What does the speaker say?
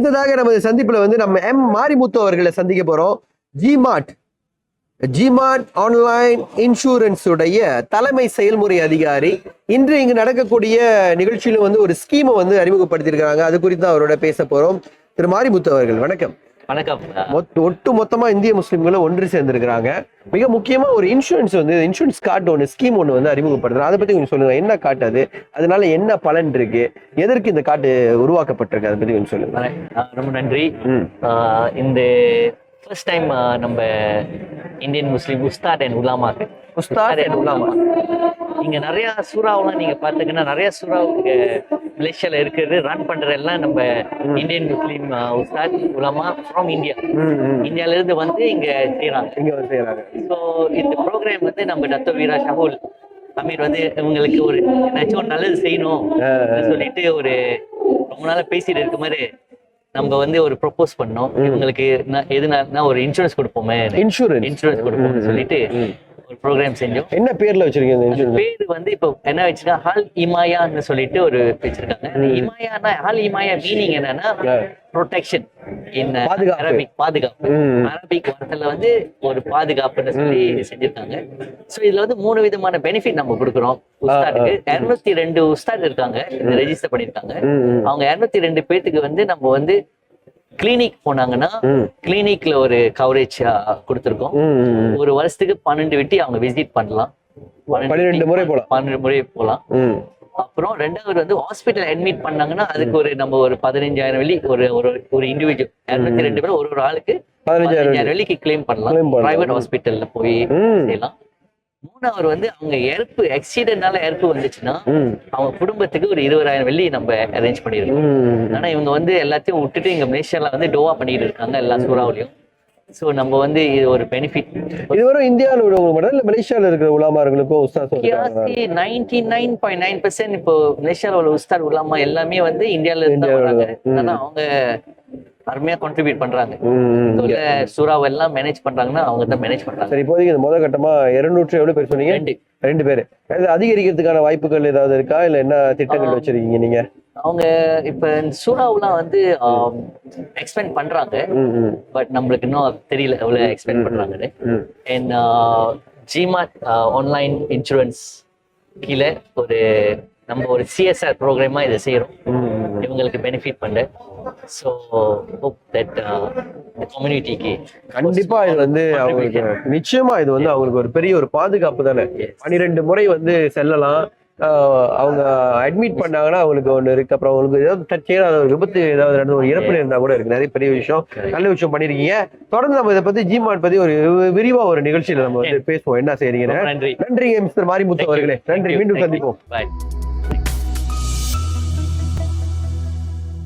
அடுத்ததாக நமது சந்திப்பில் வந்து நம்ம எம் மாரிமுத்து அவர்களை சந்திக்க போகிறோம் ஜிமார்ட் ஜிமார்ட் ஆன்லைன் இன்சூரன்ஸ் உடைய தலைமை செயல்முறை அதிகாரி. இன்று இங்கு நடக்கக்கூடிய நிகழ்ச்சியில வந்து ஒரு ஸ்கீமை வந்து அறிமுகப்படுத்தியிருக்கிறாங்க. அது குறித்து அவரோட பேச போறோம். திரு மாரிமுத்து அவர்கள் வணக்கம். வணக்கம். ஒட்டு மொத்தமா இந்திய முஸ்லிம்களும் ஒன்று சேர்ந்திருக்கிறாங்க. மிக முக்கியமா ஒரு இன்சூரன்ஸ் வந்து இன்சூரன்ஸ் கார்டு ஒன்று ஸ்கீம் ஒன்று வந்து அறிமுகப்படுத்துறோம் அதை பத்தி கொஞ்சம் சொல்லுங்க. என்ன காட்டு அது? அதனால என்ன பலன் இருக்கு? எதற்கு இந்த கார்டு உருவாக்கப்பட்டிருக்கு? அதை பத்தி கொஞ்சம் சொல்லுங்க. ரொம்ப நன்றி. இந்த ஃபர்ஸ்ட் டைம் நம்ம இந்தியன் முஸ்லீம் உஸ்தாத் அண்ட் உலாமாக்கு உஸ்தாத் and உலாமா. இங்க நிறைய சூறாவெல்லாம் நீங்க பாத்தீங்கன்னா நிறைய சூறா இங்க மலேசியால இருக்கிறது ரன் பண்ற எல்லாம் நம்ம இந்தியன் முஸ்லீம் உஸ்தாத் உலாமா ஃப்ரம் இந்தியா. இந்தியால இருந்து வந்து இங்க செய்றாங்க. இங்க வந்து செய்யறாங்க ஸோ இந்த ப்ரோக்ராம் வந்து நம்ம டத்தோ வீரா ஷஹூல் அமீர் வந்து இவங்களுக்கு ஒரு ஏதாச்சும் ஒரு நல்லது செய்யணும் சொல்லிட்டு ஒரு ரொம்ப நாளா பேசிட்டு இருக்க மாதிரி நம்ம வந்து ஒரு ப்ரொபோஸ் பண்ணோம். இவங்களுக்கு எதுனா ஒரு இன்சூரன்ஸ் கொடுப்போமே. இன்சூரன்ஸ் இன்சூரன்ஸ் கொடுப்போம் சொல்லிட்டு ஒரு ப்ரோக்ராம் செஞ்சோம். என்ன பேர்ல வச்சிருக்கீங்க இந்த பேரு வந்து இப்போ என்ன வச்சுன்னா ஹால் இமாயான்னு சொல்லிட்டு ஒரு வச்சிருக்காங்க. இமாயானா ஹால் இமாயா மீனிங் என்னன்னா ப்ரொடெக்ஷன் இன். அரபிக் பாதுகாப்பு. அரபிக் வார்த்தையில வந்து ஒரு பாதுகாப்புன்னு சொல்லி செஞ்சிருக்காங்க. சோ இதுல வந்து மூணு விதமான பெனிஃபிட் நம்ம கொடுக்குறோம். உஸ்தாதுக்கு. இருநூத்தி ரெண்டு உஸ்தாத் இருக்காங்க. ரெஜிஸ்டர் பண்ணிருக்காங்க. அவங்க இருநூத்தி ரெண்டு பேத்துக்கு வந்து நம்ம வந்து கிளினிக் போனாங்கன்னா. கிளினிக்ல ஒரு கவரேஜ் கொடுத்துருக்கோம். ஒரு வருஷத்துக்கு பன்னெண்டு வெட்டி அவங்க விசிட் பண்ணலாம் பன்னிரெண்டு முறை போலாம். பன்னெண்டு முறை போலாம். அப்புறம் ரெண்டாவது வந்து ஹாஸ்பிட்டல் அட்மிட் பண்ணாங்கன்னா அதுக்கு ஒரு நம்ம ஒரு பதினஞ்சாயிரம் வெள்ளி ஒரு ஒரு ஒரு இண்டிவிஜுவல் இருநூத்தி ரெண்டு பேரும் ஒரு ஒரு ஆளுக்கு பதினஞ்சாயிரம் வெள்ளிக்கு கிளைம் பண்ணலாம். பிரைவேட் ஹாஸ்பிட்டல்ல போய். செய்யலாம் மூணாவது வந்து அவங்க இறப்பு ஆக்சிடென்ட்னால இறப்பு வந்துச்சுன்னா. அவங்க குடும்பத்துக்கு ஒரு இருபதாயிரம் வெள்ளி நம்ம அரேஞ்ச் பண்ணிருக்கோம். ஆனா இவங்க வந்து எல்லாத்தையும் விட்டுட்டு இங்க மலேசியால வந்து டோவா பண்ணிட்டு இருக்காங்க எல்லா சூறாவிலையும் சோ நம்ம வந்து இது ஒரு பெனிஃபிட் இது வரும் இந்தியாவில் உள்ளவங்க மட்டும் இல்ல மலேசியால இருக்கிற உலமார்களுக்கும் Ustad ninety nine point nine percent இப்போ மலேசியால உள்ள உஸ்தாத் உலாமா எல்லாமே வந்து இந்தியால இருந்து தான் இந்தியாவுல வராங்க. ம். ஆனா அவங்க அருமையா கான்ட்ரிபியூட் பண்றாங்க. சூறாவை எல்லாம் மேனேஜ் பண்றாங்கன்னா அவங்க தான் மேனேஜ் பண்றாங்க. சரி இப்போதைக்கு இந்த முதல் கட்டமா இருநூற்று எவ்வளவு பேர் சொன்னீங்க? ரெண்டு. ரெண்டு பேரு. அது அதிகரிக்கிறதுக்கான வாய்ப்புகள் ஏதாவது இருக்கா? இல்ல என்ன திட்டங்கள் வச்சிருக்கீங்க நீங்க? அவங்க இப்ப சூறாவெல்லாம் வந்து எக்ஸ்பெண்ட் பண்றாங்க. பட் நம்மளுக்கு இன்னும் தெரியல எவ்வளவு எக்ஸ்பெண்ட் பண்றாங்கன்னு. அண்ட் ஜிமார்ட் ஆன்லைன் இன்சூரன்ஸ் கீழே ஒரு நம்ம ஒரு சிஎஸ்ஆர் ப்ரோக்ராமா இதை செய்யறோம். இவங்களுக்கு பெனிஃபிட் பண்ண ஸோ ஹோப் தட் கம்யூனிட்டிக்கு கண்டிப்பா இது வந்து அவங்களுக்கு நிச்சயமா இது வந்து அவங்களுக்கு ஒரு பெரிய ஒரு பாதுகாப்பு தானே? பன்னிரெண்டு முறை வந்து செல்லலாம். அவங்க அட்மிட் பண்ணாங்கன்னா அவங்களுக்கு ஒண்ணு இருக்கு. அப்புறம் அவங்களுக்கு ஏதாவது தற்செயலாக ஒரு விபத்து ஏதாவது நடந்து ஒரு இறப்பு இருந்தா கூட இருக்கு. நிறைய பெரிய விஷயம். நல்ல விஷயம் பண்ணிருக்கீங்க. தொடர்ந்து நம்ம இதை பத்தி ஜிமாட் பத்தி ஒரு விரிவா ஒரு நிகழ்ச்சியில நம்ம வந்து பேசுவோம். என்ன செய்றீங்கன்னு. நன்றி. நன்றிங்க மிஸ்டர் மாரிமுத்து அவர்களே. நன்றி. மீண்டும் சந்திப்போம்.